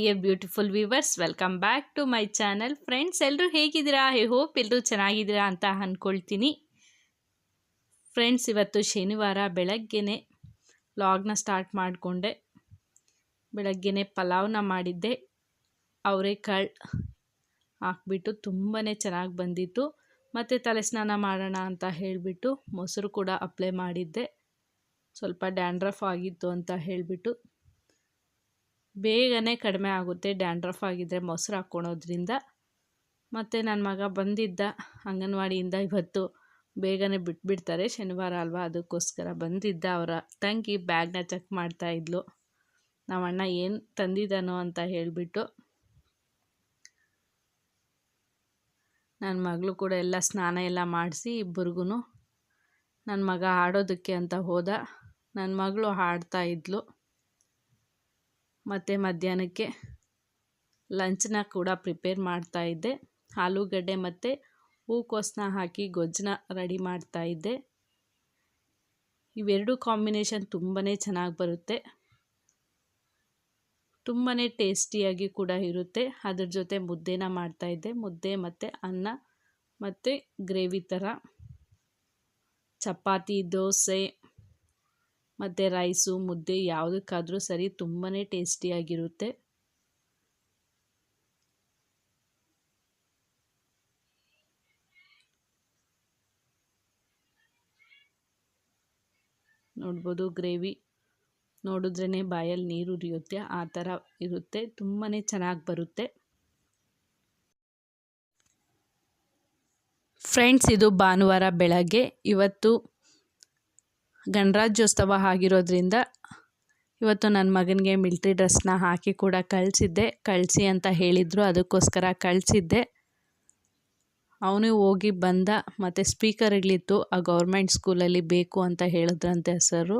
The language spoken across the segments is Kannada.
Dear beautiful viewers welcome back to my channel friends ಎಲ್ಲರೂ ಹೇಗಿದ್ದೀರಾ? ಐ ಹೋಪ್ ಎಲ್ಲರೂ ಚೆನ್ನಾಗಿದ್ದೀರಾ ಅಂತ ಅಂದ್ಕೊಳ್ತೀನಿ ಫ್ರೆಂಡ್ಸ್ ಇವತ್ತು ಶನಿವಾರ, ಬೆಳಗ್ಗೆನೆ ಲಾಗ್ನ ಸ್ಟಾರ್ಟ್ ಮಾಡಿಕೊಂಡೆ. ಬೆಳಗ್ಗೆನೆ ಪಲಾವ್ನ ಮಾಡಿದ್ದೆ. ಅವರೆಕಾಳು ಹಾಕ್ಬಿಟ್ಟು ತುಂಬಾ ಚೆನ್ನಾಗಿ ಬಂದಿತ್ತು. ಮತ್ತು ತಲೆ ಸ್ನಾನ ಮಾಡೋಣ ಅಂತ ಹೇಳಿಬಿಟ್ಟು ಮೊಸರು ಕೂಡ ಅಪ್ಲೈ ಮಾಡಿದ್ದೆ. ಸ್ವಲ್ಪ ಡ್ಯಾಂಡ್ರಫ್ ಆಗಿತ್ತು ಅಂತ ಹೇಳಿಬಿಟ್ಟು. ಬೇಗನೆ ಕಡಿಮೆ ಆಗುತ್ತೆ, ಡ್ಯಾಂಡ್ರಫ್ ಆಗಿದ್ದರೆ ಮೊಸರು ಹಾಕ್ಕೊಳೋದ್ರಿಂದ. ಮತ್ತು ನನ್ನ ಮಗ ಬಂದಿದ್ದ ಅಂಗನವಾಡಿಯಿಂದ ಇವತ್ತು ಬೇಗನೆ ಬಿಟ್ಬಿಡ್ತಾರೆ, ಶನಿವಾರ ಅಲ್ವಾ ಅದಕ್ಕೋಸ್ಕರ ಬಂದಿದ್ದ ಅವರ ತಂಗಿ ಬ್ಯಾಗ್ನ ಚೆಕ್ ಮಾಡ್ತಾಯಿದ್ಲು ನಮ್ಮ ಅಣ್ಣ ಏನು ತಂದಿದ್ದಾನೋ ಅಂತ ಹೇಳಿಬಿಟ್ಟು ನನ್ನ ಮಗಳು ಕೂಡ ಎಲ್ಲ ಸ್ನಾನ ಎಲ್ಲ ಮಾಡಿಸಿ ಇಬ್ಬರಿಗೂ ನನ್ನ ಮಗ ಆಡೋದಕ್ಕೆ ಅಂತ ಹೋದ. ನನ್ನ ಮಗಳು ಹಾಡ್ತಾ ಇದ್ಲು. ಮತ್ತು ಮಧ್ಯಾಹ್ನಕ್ಕೆ ಲಂಚ್ನ ಕೂಡ ಪ್ರಿಪೇರ್ ಮಾಡ್ತಾ ಇದ್ದೆ. ಆಲೂಗಡ್ಡೆ ಮತ್ತು ಹೂಕೋಸನ್ನ ಹಾಕಿ ಗೊಜ್ಜನ್ನ ರೆಡಿ ಮಾಡ್ತಾ ಇದ್ದೆ. ಇವೆರಡು ಕಾಂಬಿನೇಷನ್ ತುಂಬಾ ಚೆನ್ನಾಗಿ ಬರುತ್ತೆ. ತುಂಬಾ ಟೇಸ್ಟಿಯಾಗಿ ಕೂಡ ಇರುತ್ತೆ. ಅದ್ರ ಜೊತೆ ಮುದ್ದೆನ ಮಾಡ್ತಾಯಿದ್ದೆ ಮುದ್ದೆ ಮತ್ತು ಅನ್ನ ಮತ್ತು ಗ್ರೇವಿ ಥರ. ಚಪಾತಿ, ದೋಸೆ ಮತ್ತು ರೈಸು, ಮುದ್ದೆ ಯಾವುದಕ್ಕಾದರೂ ಸರಿ ತುಂಬಾ ಟೇಸ್ಟಿಯಾಗಿರುತ್ತೆ. ನೋಡ್ಬೋದು ಗ್ರೇವಿ ನೋಡಿದ್ರೇ ಬಾಯಲ್ಲಿ ನೀರು ಉರಿಯುತ್ತೆ, ಆ ಥರ ಇರುತ್ತೆ ತುಂಬಾ ಚೆನ್ನಾಗಿ ಬರುತ್ತೆ. ಫ್ರೆಂಡ್ಸ್, ಇದು ಭಾನುವಾರ ಬೆಳಗ್ಗೆ. ಇವತ್ತು ಗಣರಾಜ್ಯೋತ್ಸವ ಆಗಿರೋದ್ರಿಂದ ಇವತ್ತು ನನ್ನ ಮಗನಿಗೆ ಮಿಲ್ಟ್ರಿ ಡ್ರೆಸ್ನ ಹಾಕಿ ಕೂಡ ಕಳಿಸಿದ್ದೆ. ಕಳಿಸಿ ಅಂತ ಹೇಳಿದರು, ಅದಕ್ಕೋಸ್ಕರ ಕಳಿಸಿದ್ದೆ. ಅವನು ಹೋಗಿ ಬಂದ, ಮತ್ತು ಸ್ಪೀಕರ್ಗಳಿತ್ತು ಆ ಗೌರ್ಮೆಂಟ್ ಸ್ಕೂಲಲ್ಲಿ ಬೇಕು ಅಂತ ಹೇಳಿದ್ರಂತೆ ಸರು.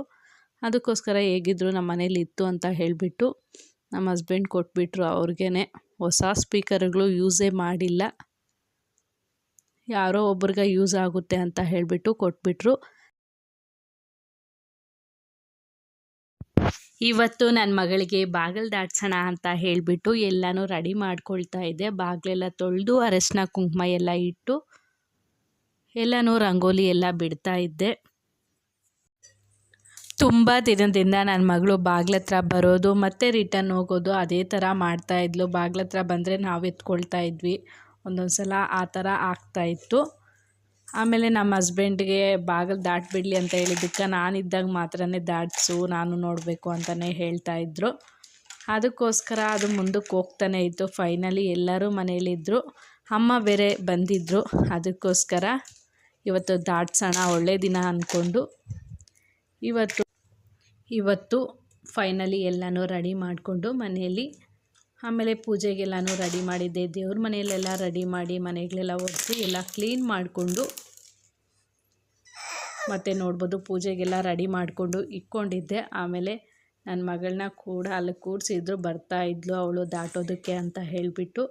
ಅದಕ್ಕೋಸ್ಕರ ಹೇಗಿದ್ರು ನಮ್ಮ ಮನೇಲಿ ಇತ್ತು ಅಂತ ಹೇಳಿಬಿಟ್ಟು ನಮ್ಮ ಹಸ್ಬೆಂಡ್ ಕೊಟ್ಬಿಟ್ರು ಅವ್ರಿಗೇ ಹೊಸ ಸ್ಪೀಕರ್ಗಳು ಯೂಸೇ ಮಾಡಿಲ್ಲ. ಯಾರೋ ಒಬ್ರಿಗೆ ಯೂಸ್ ಆಗುತ್ತೆ ಅಂತ ಹೇಳಿಬಿಟ್ಟು ಕೊಟ್ಬಿಟ್ರು. ಇವತ್ತು ನನ್ನ ಮಗಳಿಗೆ ಬಾಗಿಲು ದಾಟ್ಸೋಣ ಅಂತ ಹೇಳಿಬಿಟ್ಟು ಎಲ್ಲನೂ ರೆಡಿ ಮಾಡ್ಕೊಳ್ತಾ ಇದ್ದೆ. ಬಾಗಿಲೆಲ್ಲ ತೊಳೆದು, ಅರಶಿನ, ಕುಂಕುಮ ಎಲ್ಲ ಇಟ್ಟು, ಎಲ್ಲನೂ ರಂಗೋಲಿ ಎಲ್ಲ ಬಿಡ್ತಾ ಇದ್ದೆ. ತುಂಬ ದಿನದಿಂದ ನನ್ನ ಮಗಳು ಬಾಗ್ಲತ್ರ ಬರೋದು, ಮತ್ತು ರಿಟರ್ನ್ ಹೋಗೋದು, ಅದೇ ಥರ ಮಾಡ್ತಾಯಿದ್ಲು ಬಾಗಿಲ ಹತ್ರ ಬಂದರೆ ನಾವು ಎತ್ಕೊಳ್ತಾ ಇದ್ವಿ. ಒಂದೊಂದು ಸಲ ಆ ಥರ ಆಗ್ತಾಯಿತ್ತು ಆಮೇಲೆ ನಮ್ಮ ಹಸ್ಬೆಂಡ್ಗೆ ಬಾಗಿಲು ದಾಟ್ಬಿಡಲಿ ಅಂತ ಹೇಳಿದ್ದಕ್ಕೆ ನಾನಿದ್ದಾಗ ಮಾತ್ರ ದಾಟಿಸು, ನಾನು ನೋಡಬೇಕು ಅಂತಲೇ ಹೇಳ್ತಾಯಿದ್ರು ಅದಕ್ಕೋಸ್ಕರ ಅದು ಮುಂದಕ್ಕೆ ಹೋಗ್ತಾನೆ ಇತ್ತು. ಫೈನಲಿ ಎಲ್ಲರೂ ಮನೇಲಿದ್ದರು ಅಮ್ಮ ಬೇರೆ ಬಂದಿದ್ದರು ಅದಕ್ಕೋಸ್ಕರ ಇವತ್ತು ದಾಟ್ಸೋಣ, ಒಳ್ಳೆ ದಿನ ಅಂದ್ಕೊಂಡು ಇವತ್ತು ಇವತ್ತು ಫೈನಲಿ ಎಲ್ಲನೂ ರೆಡಿ ಮಾಡಿಕೊಂಡು ಮನೆಯಲ್ಲಿ ಆಮೇಲೆ ಪೂಜೆಗೆಲ್ಲನೂ ರೆಡಿ ಮಾಡಿದ್ದೆ. ದೇವ್ರ ಮನೆಯಲ್ಲೆಲ್ಲ ರೆಡಿ ಮಾಡಿ ಮನೆಗಳೆಲ್ಲ ಒರೆಸಿ ಎಲ್ಲ ಕ್ಲೀನ್ ಮಾಡಿಕೊಂಡು ಮತ್ತು ನೋಡ್ಬೋದು ಪೂಜೆಗೆಲ್ಲ ರೆಡಿ ಮಾಡಿಕೊಂಡು ಇಟ್ಕೊಂಡಿದ್ದೆ. ಆಮೇಲೆ ನನ್ನ ಮಗಳನ್ನ ಕೂಡ ಅಲ್ಲಿ ಕೂಡಿಸಿದ್ರು, ಬರ್ತಾ ಇದ್ಲು ಅವಳು ದಾಟೋದಕ್ಕೆ ಅಂತ ಹೇಳಿಬಿಟ್ಟು.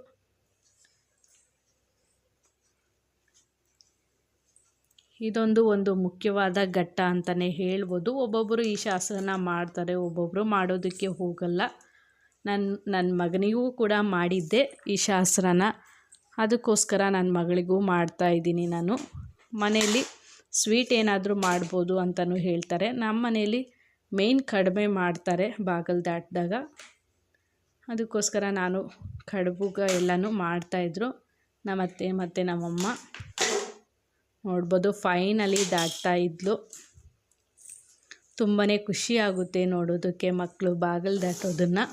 ಇದೊಂದು ಒಂದು ಮುಖ್ಯವಾದ ಘಟ್ಟ ಅಂತಲೇ ಹೇಳ್ಬೋದು. ಒಬ್ಬೊಬ್ಬರು ಈ ಶಾಸ್ತ್ರನ ಮಾಡ್ತಾರೆ ಒಬ್ಬೊಬ್ಬರು ಮಾಡೋದಕ್ಕೆ ಹೋಗಲ್ಲ. ನನ್ನ ನನ್ನ ಮಗನಿಗೂ ಕೂಡ ಮಾಡಿದ್ದೆ ಈ ಶಾಸ್ತ್ರನ. ಅದಕ್ಕೋಸ್ಕರ ನನ್ನ ಮಗಳಿಗೂ ಮಾಡ್ತಾಯಿದ್ದೀನಿ ನಾನು. ಮನೆಯಲ್ಲಿ ಸ್ವೀಟ್ ಏನಾದರೂ ಮಾಡ್ಬೋದು ಅಂತಲೂ ಹೇಳ್ತಾರೆ. ನಮ್ಮ ಮನೆಯಲ್ಲಿ ಮೇಯ್ನ್ ಕಡಿಮೆ ಮಾಡ್ತಾರೆ ಬಾಗಿಲು ದಾಟಿದಾಗ. ಅದಕ್ಕೋಸ್ಕರ ನಾನು ಕಡುಬುಗ ಎಲ್ಲನೂ ಮಾಡ್ತಾಯಿದ್ರು ನಮ್ಮತ್ತೆ ಮತ್ತು ನಮ್ಮಮ್ಮ ನೋಡ್ಬೋದು ಫೈನಲಿ ದಾಟ್ತಾ ಇದ್ಲು. ತುಂಬಾ ಖುಷಿ ಆಗುತ್ತೆ ನೋಡೋದಕ್ಕೆ ಮಕ್ಕಳು ಬಾಗಿಲು ದಾಟೋದನ್ನು.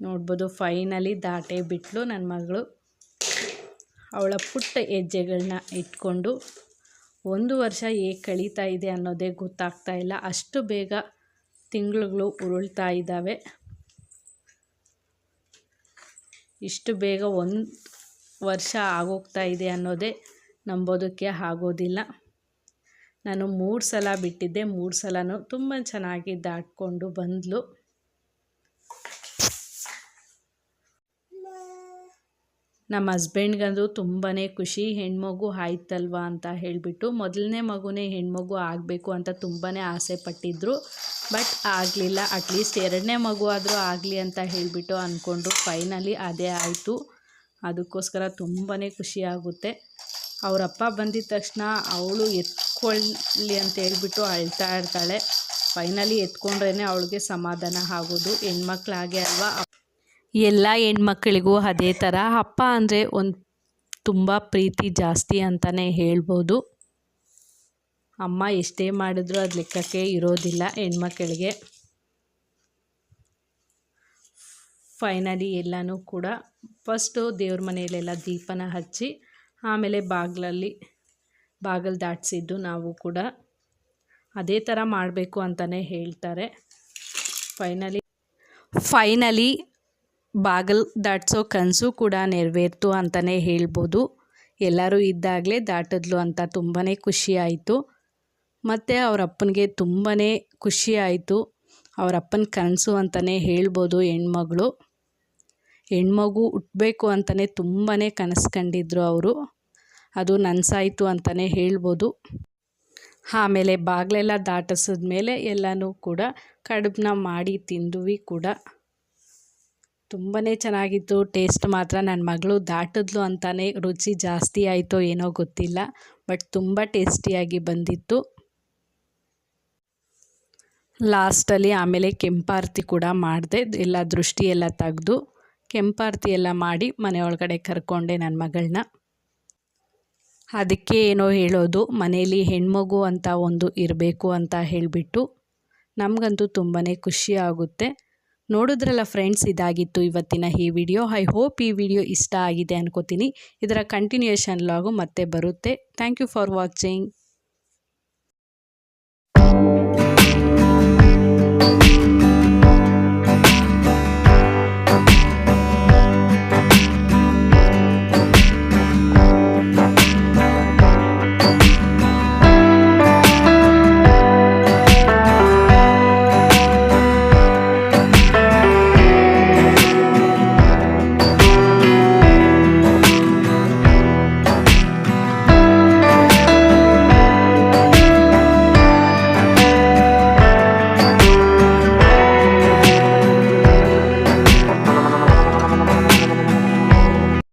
ನೋಡ್ಬೋದು, ಫೈನಲಿ ದಾಟೇ ಬಿಟ್ಲು ನನ್ನ ಮಗಳು. ಅವಳ ಪುಟ್ಟ ಹೆಜ್ಜೆಗಳನ್ನ ಇಟ್ಕೊಂಡು ಒಂದು ವರ್ಷ ಹೇಗೆ ಕಳೀತಾ ಇದೆ ಅನ್ನೋದೇ ಗೊತ್ತಾಗ್ತಾ ಇಲ್ಲ. ಅಷ್ಟು ಬೇಗ ತಿಂಗಳುಗಳು ಉರುಳ್ತಾ ಇದ್ದಾವೆ. ಇಷ್ಟು ಬೇಗ ಒಂದು ವರ್ಷ ಆಗೋಗ್ತಾ ಇದೆ ಅನ್ನೋದೇ ನಂಬೋದಕ್ಕೆ ಆಗೋದಿಲ್ಲ. ನಾನು ಮೂರು ಸಲ ಬಿಟ್ಟಿದ್ದೆ. ಮೂರು ಸಲನೂ ತುಂಬ ಚೆನ್ನಾಗಿ ದಾಟ್ಕೊಂಡು ಬಂದಳು ನಮ್ಮ ಹಸ್ಬೆಂಡ್ಗಂದು ತುಂಬಾ ಖುಷಿ, ಹೆಣ್ಮಗು ಆಯ್ತಲ್ವ ಅಂತ ಹೇಳಿಬಿಟ್ಟು ಮೊದಲನೇ ಮಗುನೇ ಹೆಣ್ಮಗು ಆಗಬೇಕು ಅಂತ ತುಂಬಾ ಆಸೆ ಪಟ್ಟಿದ್ರು. ಬಟ್ ಆಗಲಿಲ್ಲ ಅಟ್ಲೀಸ್ಟ್ ಎರಡನೇ ಮಗು ಆದರೂ ಆಗಲಿ ಅಂತ ಹೇಳಿಬಿಟ್ಟು ಅಂದ್ಕೊಂಡ್ರು ಫೈನಲಿ ಅದೇ ಆಯಿತು. ಅದಕ್ಕೋಸ್ಕರ ತುಂಬಾ ಖುಷಿಯಾಗುತ್ತೆ ಅವರಪ್ಪ ಬಂದಿದ ತಕ್ಷಣ ಅವಳು ಎತ್ಕೊಳ್ಳಿ ಅಂತ ಹೇಳಿಬಿಟ್ಟು ಅಳ್ತಾ ಇರ್ತಾಳೆ. ಫೈನಲಿ ಎತ್ಕೊಂಡ್ರೇ ಅವಳಿಗೆ ಸಮಾಧಾನ ಆಗೋದು. ಹೆಣ್ಮಕ್ಳಾಗೆ ಅಲ್ವಾ? ಎಲ್ಲ ಹೆಣ್ಮಕ್ಳಿಗೂ ಅದೇ ಥರ. ಅಪ್ಪ ಅಂದರೆ ಒಂದು ತುಂಬ ಪ್ರೀತಿ ಜಾಸ್ತಿ ಅಂತಲೇ ಹೇಳ್ಬೋದು. ಅಮ್ಮ ಎಷ್ಟೇ ಮಾಡಿದ್ರೂ ಅದು ಲೆಕ್ಕಕ್ಕೆ ಇರೋದಿಲ್ಲ ಹೆಣ್ಮಕ್ಳಿಗೆ. ಫೈನಲಿ ಎಲ್ಲನೂ ಕೂಡ ಫಸ್ಟು ದೇವ್ರ ಮನೆಯಲ್ಲೆಲ್ಲ ದೀಪನ ಹಚ್ಚಿ, ಆಮೇಲೆ ಬಾಗಿಲಲ್ಲಿ ಬಾಗಿಲು ದಾಟಿಸಿದ್ದು ನಾವು ಕೂಡ. ಅದೇ ಥರ ಮಾಡಬೇಕು ಅಂತಲೇ ಹೇಳ್ತಾರೆ. ಫೈನಲಿ ಫೈನಲಿ ಬಾಗಿಲು ದಾಟಿಸೋ ಕನಸು ಕೂಡ ನೆರವೇರ್ತು ಅಂತಲೇ ಹೇಳ್ಬೋದು. ಎಲ್ಲರೂ ಇದ್ದಾಗಲೇ ದಾಟಿದ್ಲು ಅಂತ ತುಂಬಾ ಖುಷಿಯಾಯಿತು ಮತ್ತು ಅವ್ರ ಅಪ್ಪನಿಗೆ ತುಂಬಾ ಖುಷಿಯಾಯಿತು ಆಯಿತು. ಅವ್ರ ಅಪ್ಪನ ಕನಸು ಅಂತಲೇ ಹೇಳ್ಬೋದು ಹೆಣ್ಮಗಳು. ಹೆಣ್ಮಗು ಹುಟ್ಟಬೇಕು ಅಂತಲೇ ತುಂಬಾ ಕನಸು ಕಂಡಿದ್ರು ಅವರು. ಅದು ನನಸಾಯಿತು ಅಂತಲೇ ಹೇಳ್ಬೋದು. ಆಮೇಲೆ ಬಾಗಿಲೆಲ್ಲ ದಾಟಿಸಿದ್ಮೇಲೆ ಎಲ್ಲನೂ ಕೂಡ ಕಡುಬನ್ನ ಮಾಡಿ ತಿಂದ್ವಿ ಕೂಡ. ತುಂಬಾ ಚೆನ್ನಾಗಿತ್ತು. ಟೇಸ್ಟ್ ಮಾತ್ರ ನನ್ನ ಮಗಳು ದಾಟಿದ್ಲು ಅಂತಲೇ ರುಚಿ ಜಾಸ್ತಿ ಆಯಿತೋ ಏನೋ ಗೊತ್ತಿಲ್ಲ. ಬಟ್ ತುಂಬ ಟೇಸ್ಟಿಯಾಗಿ ಬಂದಿತ್ತು. ಲಾಸ್ಟಲ್ಲಿ ಆಮೇಲೆ ಕೆಂಪಾರತಿ ಕೂಡ ಮಾಡಿದೆ. ಎಲ್ಲ ದೃಷ್ಟಿ ಎಲ್ಲ ತೆಗೆದು ಕೆಂಪಾರತಿ ಎಲ್ಲ ಮಾಡಿ ಮನೆಯೊಳಗಡೆ ಕರ್ಕೊಂಡೆ ನನ್ನ ಮಗಳನ್ನ ಅದಕ್ಕೆ ಏನೋ ಹೇಳೋದು ಮನೆಯಲ್ಲಿ ಹೆಣ್ಮಗು ಅಂತ ಒಂದು ಇರಬೇಕು ಅಂತ ಹೇಳಿಬಿಟ್ಟು ನಮಗಂತೂ ತುಂಬಾ ಖುಷಿ ಆಗುತ್ತೆ. ನೋಡಿದ್ರಲ್ಲ ಫ್ರೆಂಡ್ಸ್ ಇದಾಗಿತ್ತು ಇವತ್ತಿನ ಈ ವಿಡಿಯೋ ಐ ಹೋಪ್ ಈ ವಿಡಿಯೋ ಇಷ್ಟ ಆಗಿದೆ ಅನ್ಕೋತೀನಿ. ಇದರ ಕಂಟಿನ್ಯೂಯೇಷನ್ ಲಾಗು ಮತ್ತೆ ಬರುತ್ತೆ. Thank you for watching